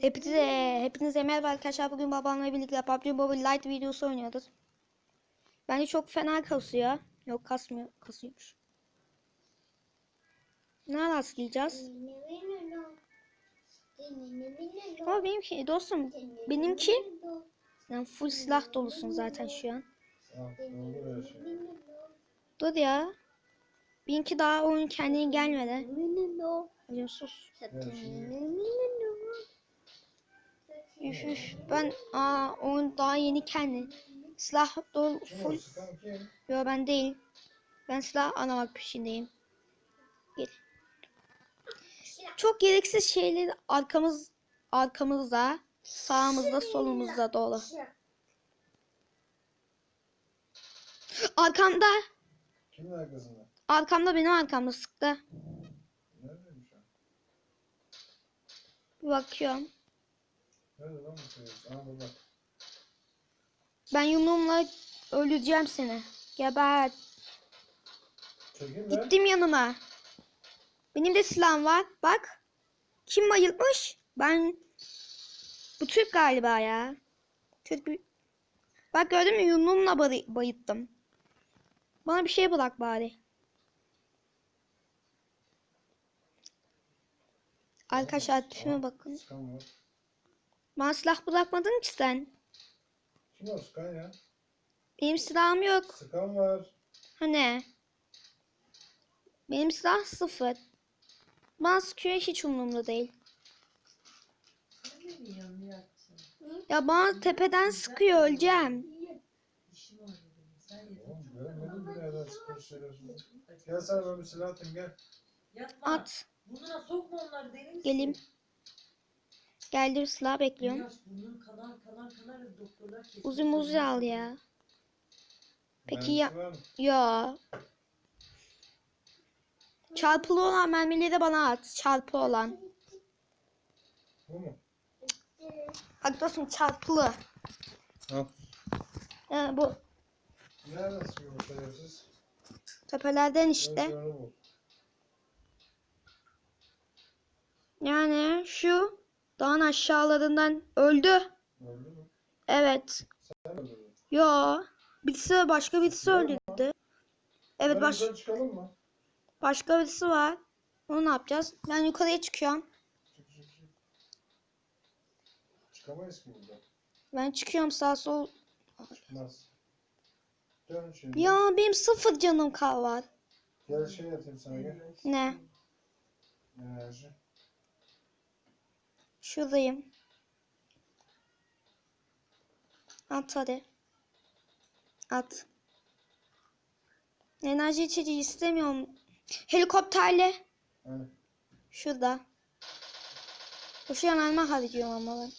Hepinize, hepinize merhaba arkadaşlar. Bugün babamla birlikte PUBG Mobile Lite videosu oynuyoruz. Bence çok fena kasıyor. Yok kasmıyor. Kasıyormuş. Ne rastlayacağız? Ama benimki dostum benimki sen full silah dolusun zaten şu an. Dur ya. Benimki daha oyun kendine gelmedi. Hadi sus. Üf üf. Ben aa oyun daha yeni kendi. Silah dolu full. Yo ben değil. Ben silah aramak peşindeyim. Gel. Çok gereksiz şeyler arkamız arkamızda, sağımızda, solumuzda dolu. Arkamda, Kimin arkasında? arkamda benim arkamda sıktı. Bakıyorum. Nerede lan bu. Ben yumruğumla öldüreceğim seni. Geber. Çekil. Gittim yanına. Benim de silahım var. Bak. Kim bayıltmış? Ben bu Türk galiba ya. Türk bir... Bak gördün mü yumruğumla bay- bayılttım. Bana bir şey bırak bari. Arkadaşlar tipime bakın. Var. Bana silah bırakmadın ki sen. Kim o sıkan ya? Benim silahım yok. Sıkan var. Hani? Benim silah sıfır. Bana sıkıyor hiç umurumda değil. Ya bana tepeden sıkıyor öleceğim. Gel sana ben bir silah atayım gel. Yapma. At. Burnuna sokma onları deli misin? Geleyim. Geldim silah bekliyorum. Kanar doktorlar kesiyor. Uzun muzu al ya. Peki ya-? Ya. Çarpılı olan mermileri de bana at. Çarpı olan. Bu mu? Bak dostum çarpılı. Al. Yani bu Nereden sıkıyor bu şerefsiz? tepelerden işte. Yani şu dağın aşağılarından öldü. Öldü mü? Evet. Sen öldürdün. Yo. Birisi başka birisi öldürdü. Evet Hadi baş, çıkalım mı? başka birisi var. Onu ne yapacağız? Ben yukarıya çıkıyorum. Çık çık çık. Çıkamayız ki buradan. Ben çıkıyorum sağ sol. Çıkmaz. Dön şimdi. Ya benim sıfır canım kal var. Gel şey atayım sana gel. Ne? Enerji. Şuradayım. At hadi. At. Enerji içeceği istemiyorum. Helikopterle. Hani Şurada. Boşuna mermi harcıyorum ama ben.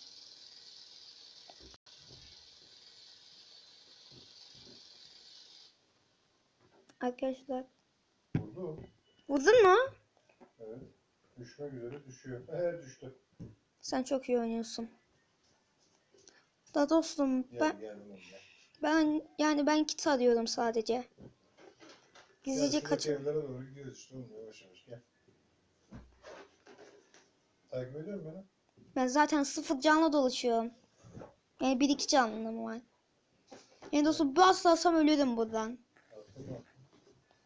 Arkadaşlar. vurdu. Vurdun mu? Evet. Düşmek üzere düşüyor. Evet düştü. Sen çok iyi oynuyorsun. Da dostum ben ben yani ben kit arıyorum sadece. Gizlice kaç. evlere doğru gidiyoruz işte oğlum yavaş yavaş gel. Takip ediyor musun beni? Ben zaten sıfır canla dolaşıyorum. Yani bir iki canlım var. Yani dostum baslasam ölürüm buradan. Mı?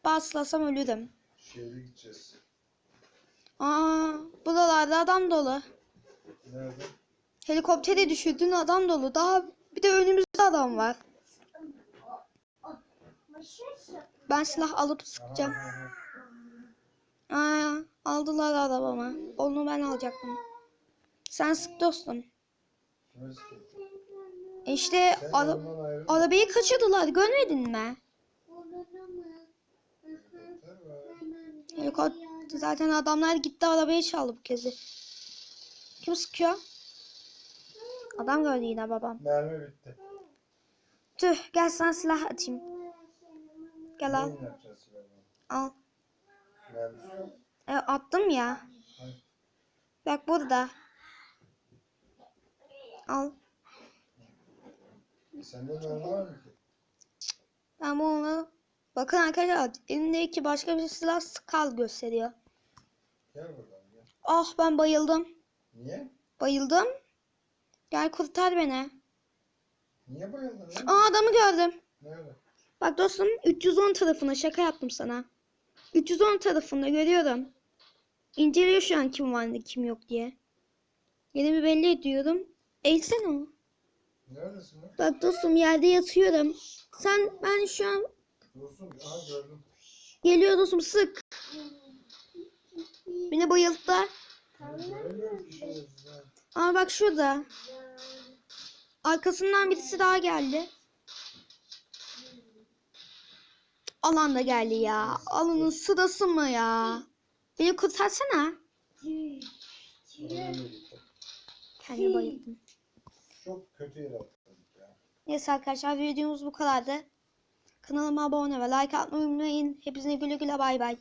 Baslasam ölürüm. Şehre gideceğiz. Aa, buralarda adam dolu. Nerede? Helikopteri düşürdün adam dolu. Daha bir de önümüzde adam var. Ben silah alıp sıkacağım. Aa, aldılar arabamı. Onu ben alacaktım. Sen sık dostum. İşte ara- arabayı kaçırdılar. Görmedin mi? Helikopter zaten adamlar gitti arabayı çaldı bu kezi. Kim sıkıyor? Adam gördü yine babam. Mermi bitti. Tüh gel sana silah atayım. Gel al. Neyin yapacağız silahını? Al. Mermisi yok. E, attım ya. Hayır. Bak burada. Al. Sende mermi var mı ki? Ben bunu bakın arkadaşlar elimdeki başka bir silah skal gösteriyor. Gel buradan gel. Ah ben bayıldım. Niye? Bayıldım. Gel kurtar beni. Niye bayıldın lan? Aa adamı gördüm. Nerede? Bak dostum 310 tarafına şaka yaptım sana. 310 tarafında görüyorum. İnceliyor şu an kim var kim yok diye. Yerimi belli ediyorum. Eğilsene o. Neredesin lan? Bak dostum yerde yatıyorum. Sen ben şu an Dursun. Aha gördüm. geliyor dostum sık. Beni bayılttı. Ama bak şurada. Arkasından birisi daha geldi. Alan da geldi ya. Alanın sırası mı ya? Beni kurtarsana. Kendi bayıldım. Çok kötü yere. Neyse arkadaşlar videomuz bu kadardı. Kanalıma abone ve like atmayı unutmayın. Hepinize güle güle bay bay.